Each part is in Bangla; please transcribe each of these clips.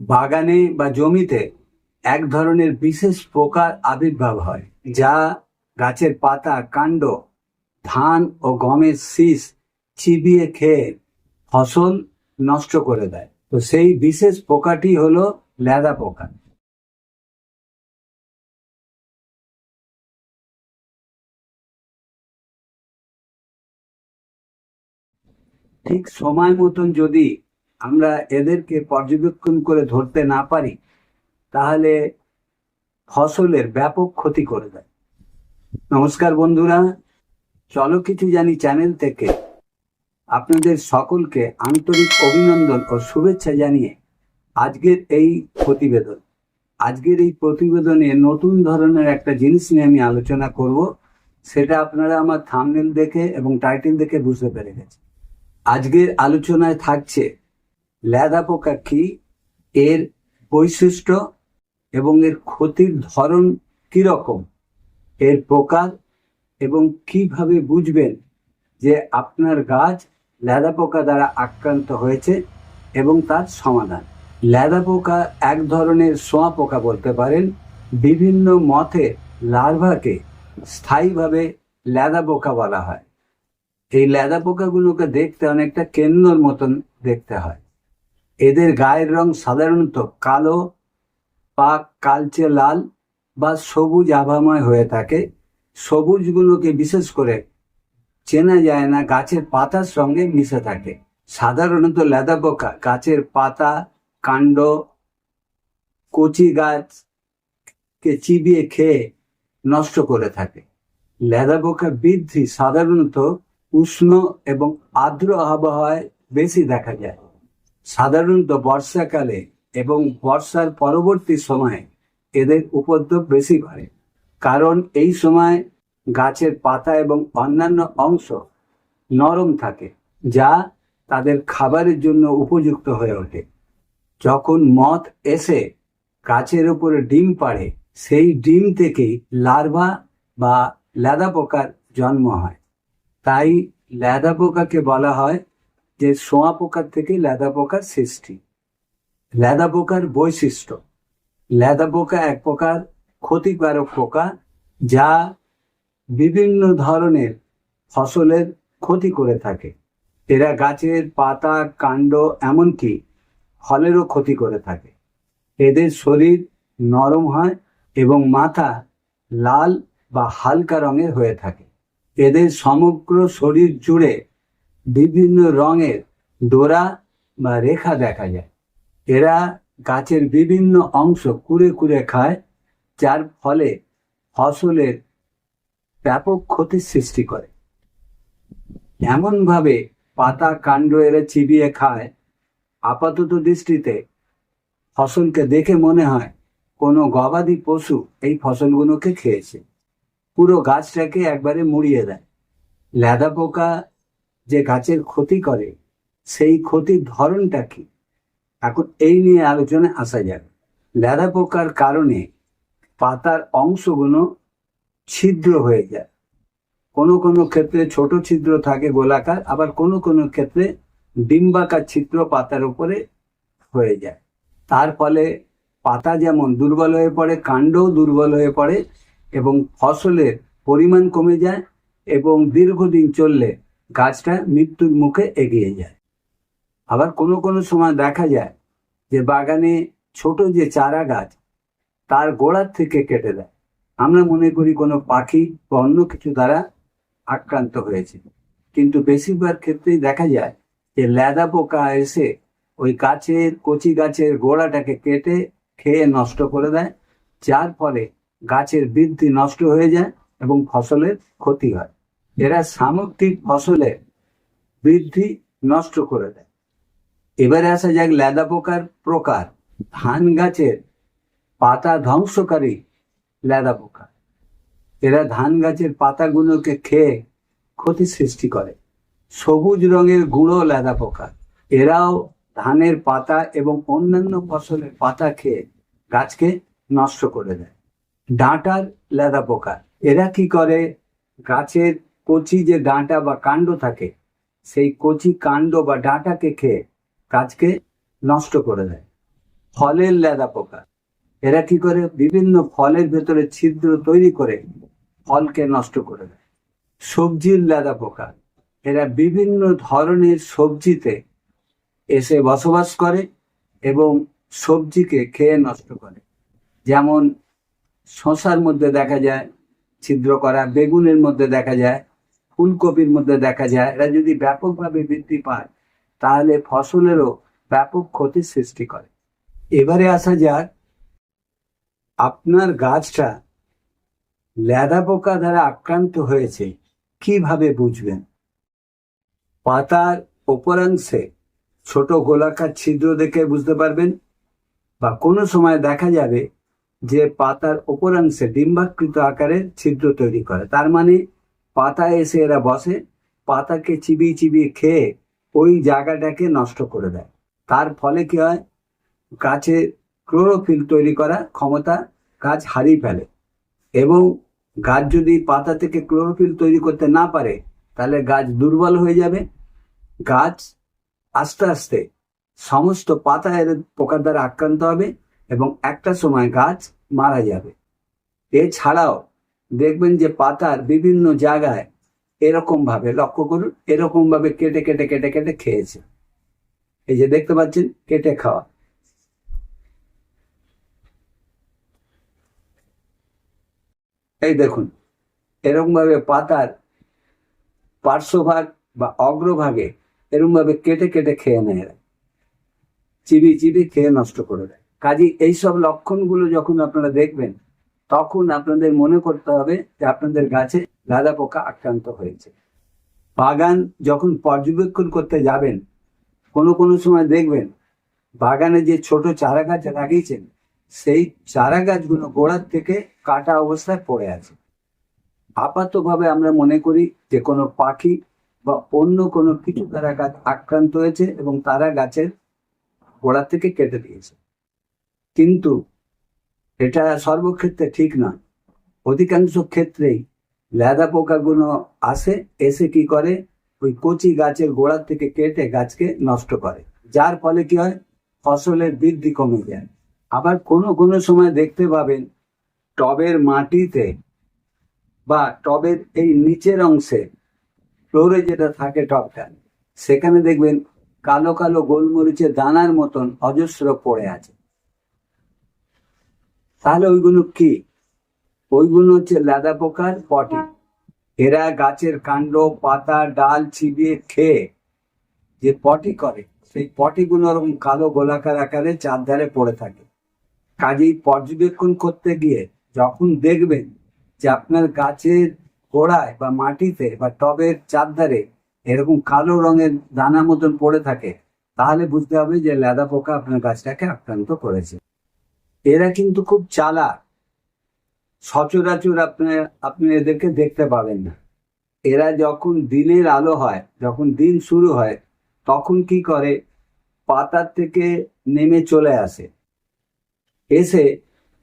বাগানে বা জমিতে এক ধরনের বিশেষ পোকার আবির্ভাব হয়, যা গাছের পাতা, কাণ্ড, ধান ও গমের শীষ চিবিয়ে খেয়ে ফসল নষ্ট করে দেয়। তো সেই বিশেষ পোকাটি হলো ল্যাদা পোকা। ঠিক সময় মতন যদি আমরা এদেরকে পর্যবেক্ষণ করে ধরতে না পারি, তাহলে ফসলের ব্যাপক ক্ষতি করে দেয়। নমস্কার বন্ধুরা চলো কিছু জানি চ্যানেল থেকে আপনাদের সকলকে আন্তরিক অভিনন্দন ও শুভেচ্ছা জানিয়ে আজকের এই প্রতিবেদন। আজকের এই প্রতিবেদনে নতুন ধরনের একটা জিনিস নিয়ে আমি আলোচনা করব, সেটা আপনারা আমার থামনেল দেখে এবং টাইটেল দেখে বুঝতে পেরে গেছে আজকের আলোচনায় থাকছে ল্যাদা পোকা কি এর বৈশিষ্ট্য এবং এর ক্ষতির ধরন কীরকম? এর প্রকার এবং কীভাবে বুঝবেন যে আপনার গাছ লেদা পোকা দ্বারা আক্রান্ত হয়েছে এবং তার সমাধান? লেদা পোকা এক ধরনের সোয়া পোকা বলতে পারেন। বিভিন্ন মতে লার্ভাকে স্থায়ীভাবে লেদা পোকা বলা হয়। এই লেদা পোকাগুলোকে দেখতে অনেকটা কেন্নর মতন দেখতে হয়। এদের গায়ের রং সাধারণত কালো বা কালচে লাল বা সবুজ আভাময় হয়ে থাকে। সবুজগুলোকে বিশেষ করে চেনা যায় না, গাছের পাতার সঙ্গে মিশে থাকে। সাধারণত লেদা পোকা গাছের পাতা, কাণ্ড, কচি গাছকে চিবিয়ে খেয়ে নষ্ট করে থাকে। লেদা পোকা বৃদ্ধি সাধারণত উষ্ণ এবং আর্দ্র আবহাওয়ায় বেশি দেখা যায়। সাধারণত বর্ষাকালে এবং বর্ষার পরবর্তী সময়ে এদের উপদ্রব বেশি বাড়ে। কারণ এই সময় গাছের পাতা এবং অন্যান্য অংশ নরম থাকে, যা তাদের খাবারের জন্য উপযুক্ত হয়ে ওঠে। যখন মথ এসে গাছের উপরে ডিম পাড়ে, সেই ডিম থেকেই লার্ভা বা ল্যাদা পোকার জন্ম হয়। তাই ল্যাদা পোকাকে বলা হয় যে সোয়া পোকার থেকে লেদা পোকার সৃষ্টি। লেদা পোকার বৈশিষ্ট্য। লেদা পোকা এক প্রকার, ক্ষতিকারক পোকা যা বিভিন্ন ধরনের ফসলের ক্ষতি করে থাকে। এরা গাছের পাতা, কাণ্ড, এমনকি ফলেরও ক্ষতি করে থাকে। এদের শরীর নরম হয় এবং মাথা লাল বা হালকা রঙের হয়ে থাকে। এদের সমগ্র শরীর জুড়ে বিভিন্ন রঙের ডোরা বা রেখা দেখা যায়। এরা গাছের বিভিন্ন অংশ কুড়ে কুড়ে খায়, যার ফলে ফসলের ব্যাপক ক্ষতির সৃষ্টি করে। এমনভাবে পাতা, কাণ্ড এরা চিবিয়ে খায়। আপাতত দৃষ্টিতে ফসলকে দেখে মনে হয় কোনো গবাদি পশু এই ফসলগুলোকে খেয়েছে। পুরো গাছটাকে একবারে মুড়িয়ে দেয়। লেদা পোকা যে গাছের ক্ষতি করে, সেই ক্ষতির ধরনটা কি? এখন এই নিয়ে আলোচনায় আসা যাবে লেদা পোকার কারণে পাতার অংশগুলো ছিদ্র হয়ে যায়। কোনো কোনো ক্ষেত্রে ছোট ছিদ্র থাকে গোলাকার, আবার কোনো কোনো ক্ষেত্রে ডিম্বাকার ছিদ্র পাতার উপরে হয়ে যায়। তার ফলে পাতা যেমন দুর্বল হয়ে পড়ে, কাণ্ডও দুর্বল হয়ে পড়ে এবং ফসলের পরিমাণ কমে যায় এবং দীর্ঘদিন চললে গাছটা মৃত্যুর মুখে এগিয়ে যায়। আবার কোনো কোনো সময় দেখা যায় যে বাগানে ছোট যে চারা গাছ, তার গোড়ার থেকে কেটে দেয়। আমরা মনে করি কোনো পাখি বা অন্য কিছু দ্বারা আক্রান্ত হয়েছে। কিন্তু বেশিরভাগ ক্ষেত্রেই দেখা যায় যে ল্যাদা পোকা এসে ওই গাছের, কচি গাছের গোড়াটাকে কেটে খেয়ে নষ্ট করে দেয়, যার ফলে গাছের বৃদ্ধি নষ্ট হয়ে যায় এবং ফসলের ক্ষতি হয়। এরা সামগ্রিক ফসলের বৃদ্ধি নষ্ট করে দেয়। এবারে আসা যাক লেদা পোকার প্রকার। ধান গাছের পাতা ধ্বংসকারী লেদা পোকা। এরা ধান গাছের পাতাগুলোকে খেয়ে ক্ষতি সৃষ্টি করে। সবুজ রঙের গুঁড়ো লেদা পোকা। এরাও ধানের পাতা এবং অন্যান্য ফসলের পাতা খেয়ে গাছকে নষ্ট করে দেয়। ডাঁটার লেদা পোকা। এরা কি করে? গাছের কচি যে ডাঁটা বা কাণ্ড থাকে, সেই কচি কাণ্ড বা ডাঁটাকে খেয়ে গাছকে নষ্ট করে দেয়। ফলের লেদা পোকা। এরা কি করে? বিভিন্ন ফলের ভেতরে ছিদ্র তৈরি করে ফলকে নষ্ট করে দেয়। সবজির লেদা পোকা। এরা বিভিন্ন ধরনের সবজিতে এসে বসবাস করে এবং সবজিকে খেয়ে নষ্ট করে। যেমন শশার মধ্যে দেখা যায়, ছিদ্র করা, বেগুনের মধ্যে দেখা যায় ফুলকপির মধ্যে দেখা যায়, এরা যদি ব্যাপকভাবে বৃদ্ধি পায়, তাহলে ফসলেরও ব্যাপক ক্ষতির সৃষ্টি করে। এবারে আসা যাক, আপনার গাছটা ল্যাদা পোকা দ্বারা আক্রান্ত হয়েছে, কীভাবে বুঝবেন? পাতার ওপরাংশে ছোট গোলাকার ছিদ্র দেখে বুঝতে পারবেন, বা কোনো সময় দেখা যাবে যে পাতার ওপরাংশে ডিম্বাকৃত আকারের ছিদ্র তৈরি করে। তার মানে পাতায় এসে এরা বসে, পাতাকে চিবিয়ে চিবিয়ে খেয়ে ওই জায়গাটাকে নষ্ট করে দেয়। তার ফলে কি হয়? গাছে ক্লোরোফিল তৈরি করা ক্ষমতা গাছ হারিয়ে ফেলে। এবং গাছ যদি পাতা থেকে ক্লোরোফিল তৈরি করতে না পারে, তাহলে গাছ দুর্বল হয়ে যাবে। গাছ আস্তে আস্তে সমস্ত পাতা এর পোকার দ্বারা আক্রান্ত হবে এবং একটা সময় গাছ মারা যাবে। এছাড়াও দেখবেন যে পাতার বিভিন্ন জায়গায় এরকম ভাবে, লক্ষ্য করুন, এরকম ভাবে কেটে কেটে কেটে কেটে খেয়েছে। এই যে দেখতে পাচ্ছেন, কেটে খাওয়া। এই দেখুন, এরকম ভাবে পাতার পার্শ্বভাগ বা অগ্রভাগে এরকম ভাবে কেটে কেটে খেয়ে নেয় চিবি চিবি খেয়ে নষ্ট করে দেয়। কাজী এইসব লক্ষণগুলো যখন আপনারা দেখবেন তখন আপনাদের মনে করতে হবে যে আপনাদের গাছে লাদা পোকা আক্রান্ত হয়েছে। বাগান যখন পর্যবেক্ষণ করতে যাবেন, কোনো কোনো সময় দেখবেন, বাগানে যে ছোট চারা গাছ লাগিয়েছেন, সেই চারা গাছগুলো গোড়ার থেকে কাটা অবস্থায় পড়ে আছে। আপাতভাবে আমরা মনে করি যে কোনো পাখি বা অন্য কোনো কিছু তারা গাছ আক্রান্ত হয়েছে এবং তারা গাছের গোড়া থেকে কেটে দিয়েছে। কিন্তু এটা সর্বক্ষেত্রে ঠিক নয়। অধিকাংশ ক্ষেত্রেই লেদা পোকাগুলো আসে, এসে কি করে? ওই কচি গাছের গোড়ার থেকে কেটে গাছকে নষ্ট করে। যার ফলে কি হয়? ফসলের বৃদ্ধি কমে যায়। আবার কোনো কোনো সময় দেখতে পাবেন, টবের মাটিতে বা টবের এই নিচের অংশে ফ্লোরে যেটা থাকে টবটা, সেখানে দেখবেন কালো কালো গোলমরিচের দানার মতন অজস্র পড়ে আছে। তাহলে ওইগুলো কি? ওইগুলো হচ্ছে লেদা পোকার পটি। এরা গাছের কাণ্ড, পাতা, ডাল চিবিয়ে খেয়ে যে পটি করে, সেই পটিগুলো ওরকম কালো গোলাকার আকারে চারধারে পড়ে থাকে। কাজেই পর্যবেক্ষণ করতে গিয়ে যখন দেখবেন যে আপনার গাছের গোড়ায় বা মাটিতে বা টবের চারধারে এরকম কালো রঙের দানা মতন পড়ে থাকে, তাহলে বুঝতে হবে যে লেদা পোকা আপনার গাছটাকে আক্রান্ত করেছে। এরা কিন্তু খুব চালাক। সচরাচর আপনি আপনি এদেরকে দেখতে পাবেন না। এরা যখন দিনের আলো হয়, যখন দিন শুরু হয়, তখন কি করে? পাতার থেকে নেমে চলে আসে। এসে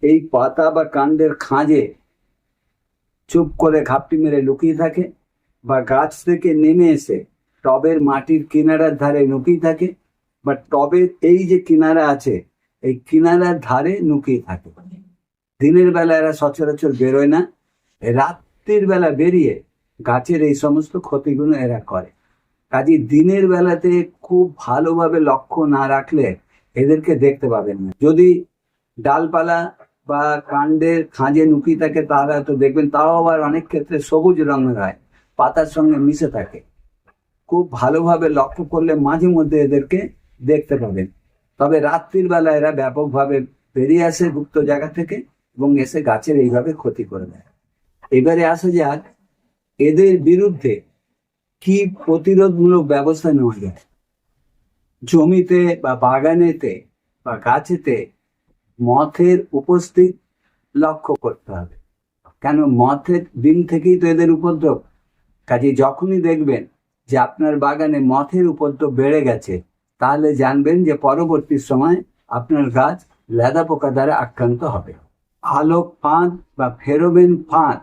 এই পাতা বা কাণ্ডের খাঁজে চুপ করে ঘাপটি মেরে লুকিয়ে থাকে বা গাছ থেকে নেমে এসে টবের মাটির কিনারার ধারে লুকিয়ে থাকে। বা টবের এই যে কিনারা আছে এই কিনারার ধারে লুকিয়ে থাকে। দিনের বেলা এরা সচরাচর বেরোয় না, রাত্রির বেলা বেরিয়ে গাছের এই সমস্ত ক্ষতিগুলো এরা করে। কাজে দিনের বেলাতে খুব ভালোভাবে লক্ষ্য না রাখলে এদেরকে দেখতে পাবেন না। যদি ডালপালা বা কাণ্ডের খাঁজে নুকি থাকে, তারা তো দেখবেন তাও আবার অনেক ক্ষেত্রে সবুজ রঙের হয়, পাতার সঙ্গে মিশে থাকে। খুব ভালোভাবে লক্ষ্য করলে মাঝে মধ্যে এদেরকে দেখতে পাবেন। তবে রাত্রির বেলা এরা ব্যাপকভাবে বেরিয়ে আসে গুপ্ত জায়গা থেকে এবং এসে গাছের এইভাবে ক্ষতি করে দেয়। এবারে আসা যাক এদের বিরুদ্ধে কি প্রতিরোধমূলক ব্যবস্থা নেওয়া যায়। জমিতে বা বাগানেতে বা গাছেতে মথের উপস্থিত লক্ষ্য করতে হবে। কেন? মথের দিন থেকেই তো এদের উপদ্রব। কাজে যখনই দেখবেন যে আপনার বাগানে মথের উপদ্রব বেড়ে গেছে তাহলে জানবেন যে পরবর্তী সময় আপনার গাছ লেদা পোকা দ্বারা আক্রান্ত হবে। আলোক ফাঁদ বা ফেরোবেন ফাঁদ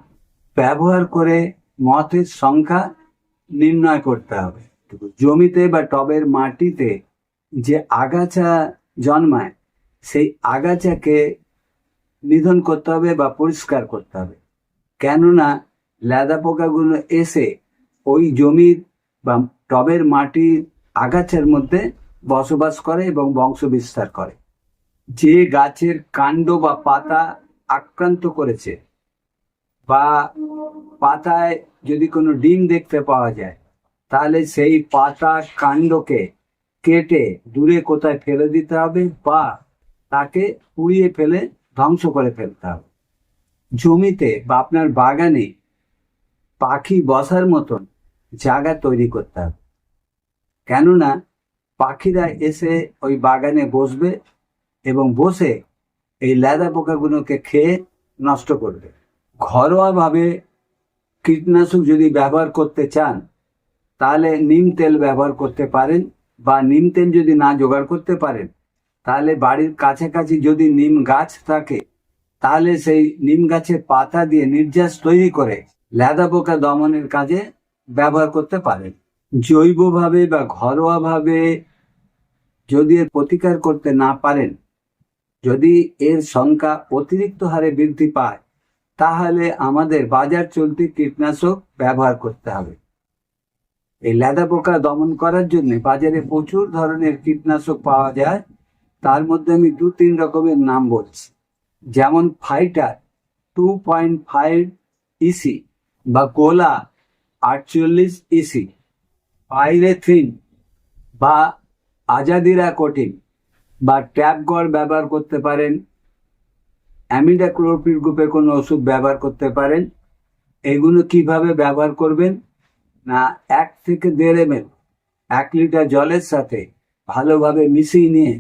ব্যবহার করে মথের সংখ্যা নির্ণয় করতে হবে। জমিতে বা টবের মাটিতে যে আগাছা জন্মায়, সেই আগাছাকে নিধন করতে হবে বা পরিষ্কার করতে হবে। কেননা লেদা পোকাগুলো এসে ওই জমির বা টবের মাটির আগাছার মধ্যে বসবাস করে এবং বংশ বিস্তার করে। যে গাছের কাণ্ড বা পাতা আক্রান্ত করেছে বা পাতায় যদি কোনো ডিম দেখতে পাওয়া যায়, তাহলে সেই পাতা কাণ্ডকে কেটে দূরে কোথায় ফেলে দিতে হবে বা তাকে পুড়িয়ে ফেলে ধ্বংস করে ফেলতে হবে। জমিতে বা আপনার বাগানে পাখি বসার মতন জায়গা তৈরি করতে হবে। কেননা পাখিরা এসে ওই বাগানে বসবে এবং বসে এই লেদা পোকাগুলোকে খেয়ে নষ্ট করবে। ঘরোয়াভাবে কীটনাশক যদি ব্যবহার করতে চান, তাহলে নিম তেল ব্যবহার করতে পারেন বা নিম তেল যদি না জোগাড় করতে পারেন, তাহলে বাড়ির কাছাকাছি যদি নিম গাছ থাকে, তাহলে সেই নিম গাছের পাতা দিয়ে নির্যাস তৈরি করে লেদা পোকা দমনের কাজে ব্যবহার করতে পারেন। জৈবভাবে বা ঘরোয়াভাবে যদি এর প্রতিকার করতে না পারেন, যদি এর সংখ্যা অতিরিক্ত হারে বৃদ্ধি পায়, তাহলে আমাদের বাজার চলতি কীটনাশক ব্যবহার করতে হবে। এই লেদা পোকা দমন করার জন্য বাজারে প্রচুর ধরনের কীটনাশক পাওয়া যায়। তার মধ্যে আমি দু তিন রকমের নাম বলছি। যেমন fighter, two point five EC বা কোলা, আটচল্লিশ ইসি পাইরেথিন বা আজাদিরা কঠিন বা ট্যাপ ট্যাপগড় ব্যবহার করতে পারেন অ্যামিডাক্লোরপিড গ্রুপের কোনো ওষুধ ব্যবহার করতে পারেন। এগুলো কীভাবে ব্যবহার করবেন? না, এক থেকে দেড় এম এক লিটার জলের সাথে ভালোভাবে মিশিয়ে নিয়ে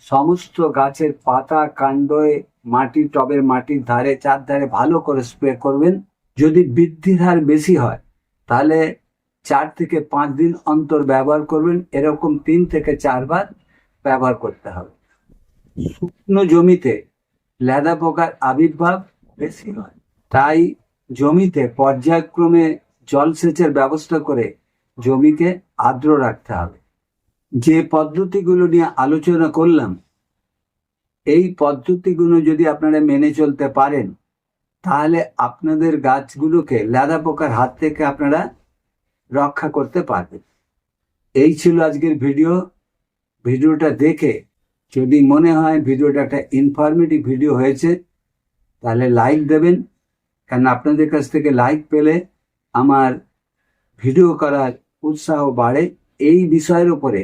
সমস্ত গাছের পাতা কাণ্ডে মাটি, টবের মাটির ধারে চারধারে ভালো করে স্প্রে করবেন। যদি বৃদ্ধির হার বেশি হয়, তাহলে চার থেকে পাঁচ দিন অন্তর ব্যবহার করবেন। এরকম তিন থেকে চারবার ব্যবহার করতে হবে। শুকনো জমিতে লেদা পোকার আবির্ভাব বেশি হয়। তাই জমিতে পর্যায়ক্রমে জলসেচের ব্যবস্থা করে জমিকে আর্দ্র রাখতে হবে। যে পদ্ধতিগুলো নিয়ে আলোচনা করলাম, এই পদ্ধতিগুলো যদি আপনারা মেনে চলতে পারেন, তাহলে আপনাদের গাছগুলোকে লেদা পোকার হাত থেকে আপনারা রক্ষা করতে পারবেন এই ছিল আজকের ভিডিও। ভিডিওটা দেখে যদি মনে হয় ভিডিওটা একটা ইনফরমেটিভ ভিডিও হয়েছে, তাহলে লাইক দেবেন। কারণ আপনাদের কাছ থেকে লাইক পেলে আমার ভিডিও করার উৎসাহ বাড়ে। এই বিষয়ের উপরে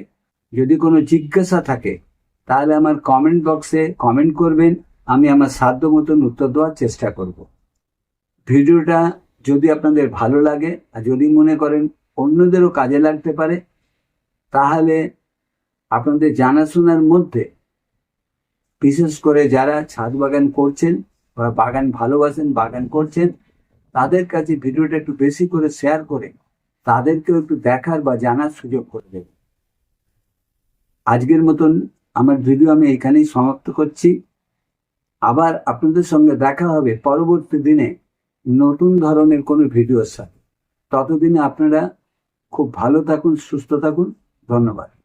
যদি কোনো জিজ্ঞাসা থাকে, তাহলে আমার কমেন্ট বক্সে কমেন্ট করবেন। আমি আমার সাধ্য মতন উত্তর দেওয়ার চেষ্টা করব। ভিডিওটা যদি আপনাদের ভালো লাগে, আর যদি মনে করেন অন্যদেরও কাজে লাগতে পারে, তাহলে আপনাদের জানাশোনার মধ্যে বিশেষ করে যারা ছাদ বাগান করছেন বা বাগান ভালোবাসেন, বাগান করছেন, তাদের কাছে ভিডিওটা একটু বেশি করে শেয়ার করে তাদেরকেও একটু দেখার বা জানার সুযোগ করে দেবেন আজকের মতন আমার ভিডিও আমি এখানেই সমাপ্ত করছি। আবার আপনাদের সঙ্গে দেখা হবে পরবর্তী দিনে নতুন ধরনের কোনো ভিডিওর সাথে। ততদিনে আপনারা খুব ভালো থাকুন সুস্থ থাকুন। ধন্যবাদ।